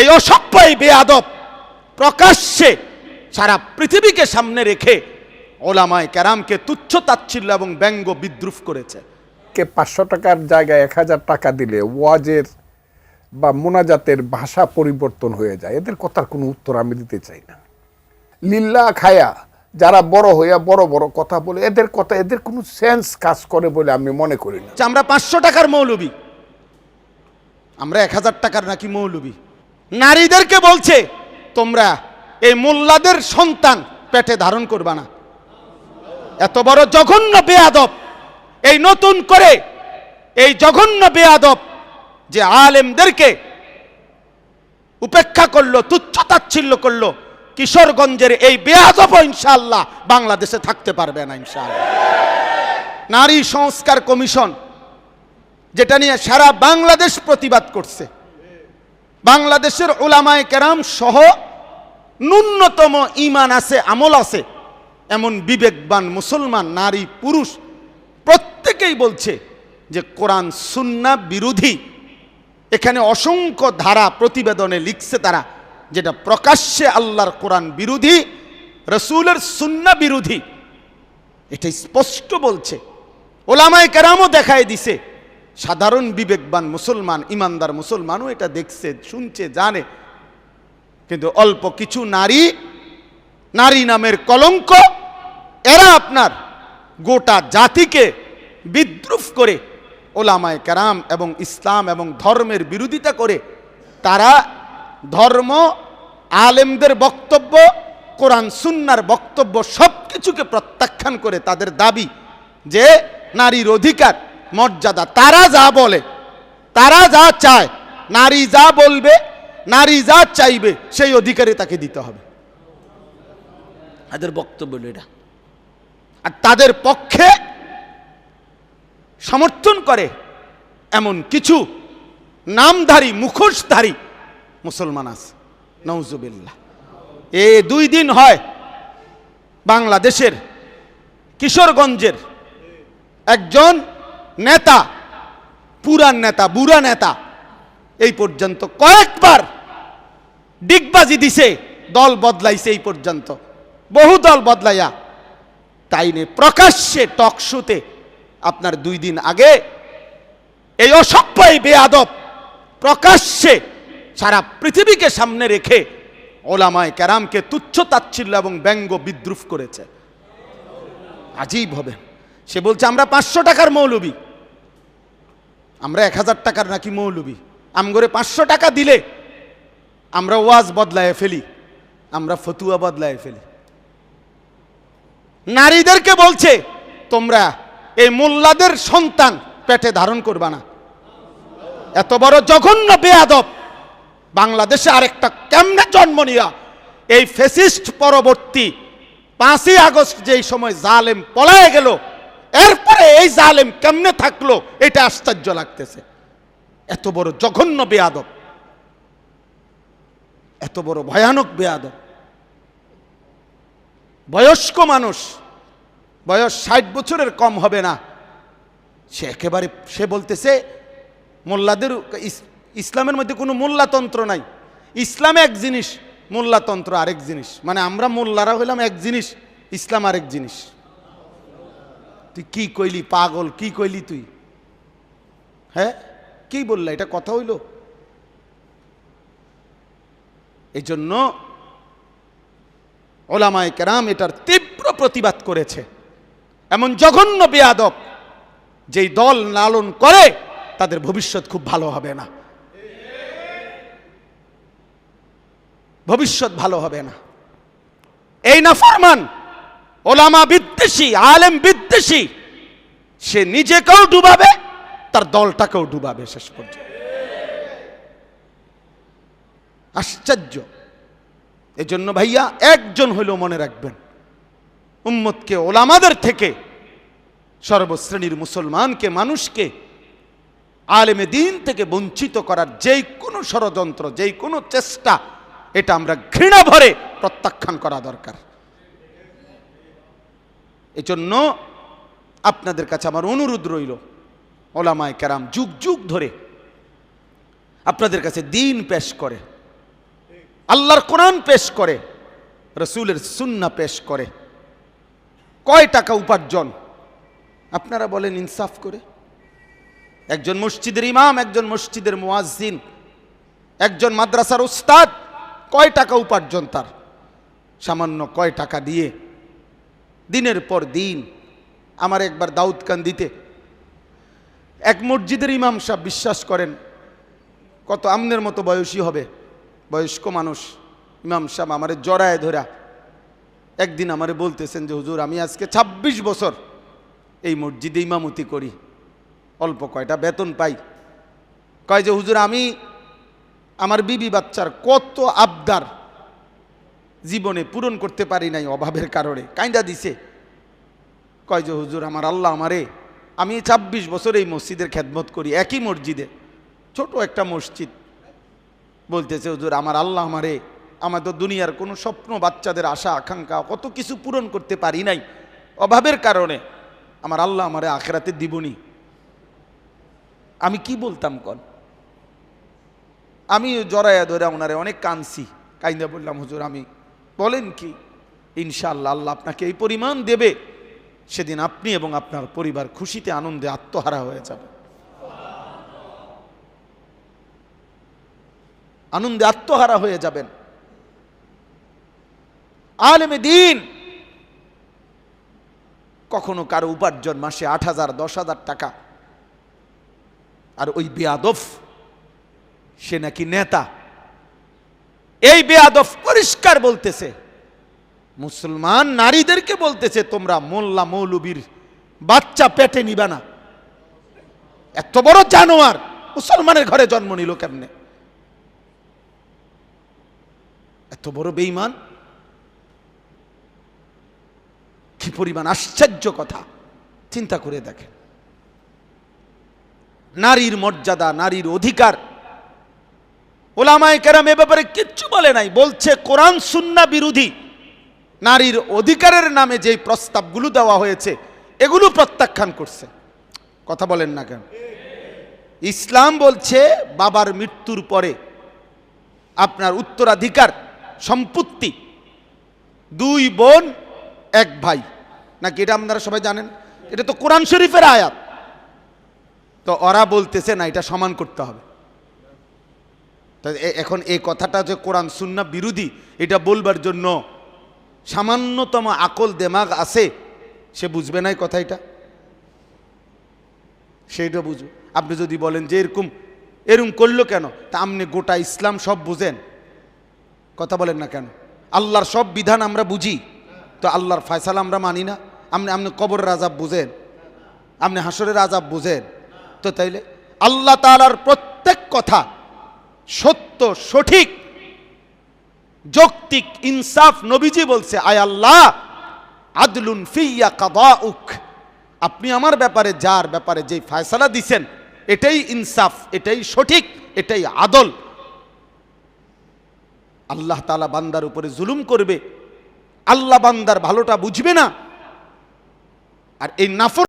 এই অসভ্য এই বেয়াদব প্রকাশ্যে সারা পৃথিবীকে সামনে রেখে ওলামায় ক্যারামকে তুচ্ছ তাচ্ছিল্য এবং ব্যঙ্গ বিদ্রুপ করেছে। কে পাঁচশো টাকার জায়গায় এক হাজার টাকা দিলে ওয়াজের বা মোনাজাতের ভাষা পরিবর্তন হয়ে যায়। এদের কথার কোনো উত্তর আমি দিতে চাই না। লিল্লা খায়া যারা বড় হইয়া বড় বড় কথা বলে এদের কথা এদের কোনো সেন্স কাজ করে বলে আমি মনে করি না। যে আমরা পাঁচশো টাকার মৌলবি। আমরা এক হাজার টাকার নাকি মৌলবি। নারীদেরকে বলছে, তোমরা এই মোল্লাদের সন্তান পেটে ধারণ করবা না। এত বড় জঘন্য বেয়াদব, এই নতুন করে এই জঘন্য বেয়াদব যে আলেমদেরকে উপেক্ষা করল, তুচ্ছ তাচ্ছিল্য করল, কিশোরগঞ্জের এই বেয়াদব ইনশাল্লাহ বাংলাদেশে থাকতে পারবে না ইনশাল্লাহ নারী সংস্কার কমিশন যেটা নিয়ে সারা বাংলাদেশ প্রতিবাদ করছে বাংলাদেশের ওলামায় কেরাম সহ ন্যূনতম ইমান আছে, আমল আছে। এমন বিবেকবান মুসলমান, নারী, পুরুষ প্রত্যেকেই বলছে যে কোরআন সুন্না বিরোধী। এখানে অসংখ্য ধারা, প্রতিবেদনে লিখছে তারা যেটা প্রকাশ্যে আল্লাহর কোরআন বিরোধী, রসুলের সুন্না বিরোধী। এটা স্পষ্ট বলছে। ওলামায় কেরামও দেখায় দিছে। সাধারণ বিবেকবান মুসলমান, ইমানদার মুসলমানও এটা দেখছে, শুনছে, জানে। কিন্তু অল্প কিছু নারী নারী নামের কলঙ্ক, এরা আপনার গোটা জাতিকে বিদ্রুপ করে ওলামায় কেরাম এবং ইসলাম এবং ধর্মের বিরোধিতা করে, তারা ধর্ম, আলেমদের বক্তব্য, কোরআন, সুন্নার বক্তব্য সব কিছুকে প্রত্যাখ্যান করে তাদের দাবি যে নারীর অধিকার মর্যাদা। তারা যা বলে তারা যা চায় নারী যা বলবে নারী যা চাইবে সেই অধিকারে তাকে দিতে হবে। তাদের বক্তব্য এটা। আর তাদের পক্ষে সমর্থন করে এমন কিছু নামধারী মুখোশধারী মুসলমান আছে। নৌজুবিল্লাহ এ দুই দিন হয় বাংলাদেশের কিশোরগঞ্জের একজন নেতা, পুরান নেতা, বুড়া নেতা, এই পর্যন্ত কয়েকবার ডিগবাজি দিছে, দল বদলাইছে এই পর্যন্ত। বহু দল বদলাইয়া। তাই নিয়ে প্রকাশ্যে টক শোতে আপনার দুই দিন আগে এই অসভ্য এই বেয়াদব প্রকাশ্যে সারা পৃথিবীকে সামনে রেখে ওলামায় ক্যারামকে তুচ্ছ তাচ্ছিল্য এবং ব্যঙ্গ বিদ্রুপ করেছে। আজীব হবে। সে বলছে, আমরা পাঁচশো টাকার মৌলবি। আমরা এক হাজার টাকার নাকি মৌলবি। আমগরে পাঁচশো টাকা দিলে আমরা ওয়াজ বদলায় ফেলি, আমরা ফতুয়া বদলায় ফেলি। নারীদেরকে বলছে, তোমরা এই মোল্লাদের সন্তান পেটে ধারণ করবা না। এত বড় জঘন্য বেয়াদব। বাংলাদেশে আরেকটা কেমনে জন্ম নিয়া? এই ফেসিস্ট পরবর্তী পাঁচই আগস্ট যেই সময় জালেম পলায় গেল এরপরে এই জালেম কেমনে থাকল? এটা আশ্চর্য লাগতেছে। এত বড় জঘন্য বেয়াদব। এত বড় ভয়ানক বেয়াদব। বয়স্ক মানুষ, বয়স ষাট বছরের কম হবে না। সে একেবারে, সে বলতেছে, মোল্লাদের ইসলামের মধ্যে কোনো মোল্লাতন্ত্র নাই। ইসলাম এক জিনিস, মোল্লাতন্ত্র আরেক জিনিস। মানে আমরা মোল্লারা হইলাম এক জিনিস, ইসলাম আরেক জিনিস। তুই কি কইলি, পাগল? কি কইলি তুই? হ্যাঁ? কি বললা? এটা কথা হইল? এই জন্য ওলামায় কেরাম এটার তীব্র প্রতিবাদ করেছে। এমন জঘন্য বেয়াদব যেই দল লালন করে, তাদের ভবিষ্যৎ খুব ভালো হবে না। ভবিষ্যৎ ভালো হবে না। এই না ফরমান ওলামা বিদ্বেষী, আলেম বিদ্বেষী, সে নিজেকেও ডুবাবে, তার দলটাকেও ডুবাবে শেষ পর্যন্ত। আশ্চর্য। এজন্য ভাইয়া একজন হইলেও মনে রাখবেন, উম্মতকে, ওলামাদের থেকে সর্বশ্রেণীর মুসলমানকে, মানুষকে, আলেমে দিন থেকে বঞ্চিত করার যেই কোনো ষড়যন্ত্র, যেই কোনো চেষ্টা, এটা আমরা ঘৃণা ভরে প্রত্যাখ্যান করা দরকার। এজন্য আপনাদের কাছে আমার অনুরোধ রইল, ওলামায় কেরাম, যুগ যুগ ধরে আপনাদের কাছে দিন পেশ করে, আল্লাহর কোরআন পেশ করে, রসুলের সুন্না পেশ করে। কয় টাকা উপার্জন? আপনারা বলেন ইনসাফ করে। একজন মসজিদের ইমাম, একজন মসজিদের মুয়াজ্জিন, একজন মাদ্রাসার উস্তাদ, কয় টাকা উপার্জন তার? সামান্য কয় টাকা দিয়ে দিনের পর দিন আমার একবার দাউদ দিতে এক মসজিদের ইমাম সাহেব বিশ্বাস করেন, কত আমনের মতো বয়সী হবে, বয়স্ক মানুষ। ইমাম সাহেব আমারে জড়ায় ধরা। একদিন আমারে বলতেছেন যে, হুজুর, আমি আজকে ২৬ বছর এই মসজিদে ইমামতি করি। অল্প কয়টা বেতন পাই। কয় যে, হুজুর, আমি আমার বিবি বাচ্চার কত আবদার জীবনে পূরণ করতে পারি নাই অভাবের কারণে। কাইন্দা দিছে। কয় যে, হুজুর, আমার আল্লাহ আমারে, আমি ২৬ বছর এই মসজিদের খেদমত করি, একই মসজিদে। ছোট একটা মসজিদ। বলতেছে, হুজুর, আমার আল্লাহ আমারে, আমার তো দুনিয়ার কোনো স্বপ্ন, বাচ্চাদের আশা, আকাঙ্ক্ষা, কত কিছু পূরণ করতে পারি নাই অভাবের কারণে। আমার আল্লাহ আমারে আখেরাতে দিবনি। আমি কি বলতাম কন? আমি জড়াইয়া ধরে ওনারে অনেক কানছি কাইন্দা বললাম, হুজুর, আমি বলেন কি? ইনশাআল্লাহ আল্লাহ আপনাকে এই পরিমাণ দেবে, সেদিন আপনি এবং আপনার পরিবার খুশিতে, আনন্দে আত্মহারা হয়ে যাবে। আনন্দে আত্মহারা হয়ে যাবেন। আলেমে দিন। কখনো কারও উপার্জন মাসে আট হাজার, দশ হাজার টাকা। আর ওই বেয়াদফ, সে নাকি নেতা। এই বেয়াদফ পরিষ্কার বলতেছে। মুসলমান নারীদেরকে বলতেছে, তোমরা মোল্লা মৌলবীর বাচ্চা পেটে নিবা না। এত বড় জানোয়ার মুসলমানের ঘরে জন্ম নিল কেমনে? এত বড় বেইমান কি পরিমাণ আশ্চর্য কথা। চিন্তা করে দেখেন। নারীর মর্যাদা, নারীর অধিকার ওলামায় কেরাম এ ব্যাপারে কিচ্ছু বলে নাই। বলছে, কোরআন সুন্না বিরোধী। নারীর অধিকারের নামে যেই প্রস্তাবগুলো দেওয়া হয়েছে, এগুলো প্রত্যাখ্যান করছে। কথা বলেন না কেন? ইসলাম বলছে, বাবার মৃত্যুর পরে আপনার উত্তরাধিকার, সম্পত্তি, দুই বোন, এক ভাই। নাকি এটা আপনারা সবাই জানেন? এটা তো কোরআন শরীফের আয়াত। তো ওরা বলতেছে, না, এটা সমান করতে হবে। এখন এই কথাটা যে কোরআন সুন্না বিরোধী, এটা বলবার জন্য সামান্যতম আকল দেমাগ আছে, সে বুঝবে না কথা এটা? সেইটা বুঝবে। আপনি যদি বলেন যে এরকম এরকম করল কেন? তা আপনি গোটা ইসলাম সব বুঝেন। কথা বলেন না কেন? আল্লাহর সব বিধান আমরা বুঝি, তো আল্লাহর ফয়সালা আমরা মানি না। আপনি আপনি কবরের আজাব বুঝেন আপনি হাসরের আজাব বুঝেন। তো তাইলে আল্লাহ তাআলার প্রত্যেক কথা সত্য, সঠিক, যৌক্তিক ইনসাফ নবীজি বলছে, আয় আল্লাহ, আদলুন ফিয়া কাদাউক। আপনি আমার ব্যাপারে যার ব্যাপারে যেই ফয়সালা দিছেন, এটাই ইনসাফ, এটাই সঠিক, এটাই আদল। আল্লাহ তালা বান্দার উপরে জুলুম করবে। আল্লাহ বান্দার ভালোটা বুঝবে না। আর এই নাফর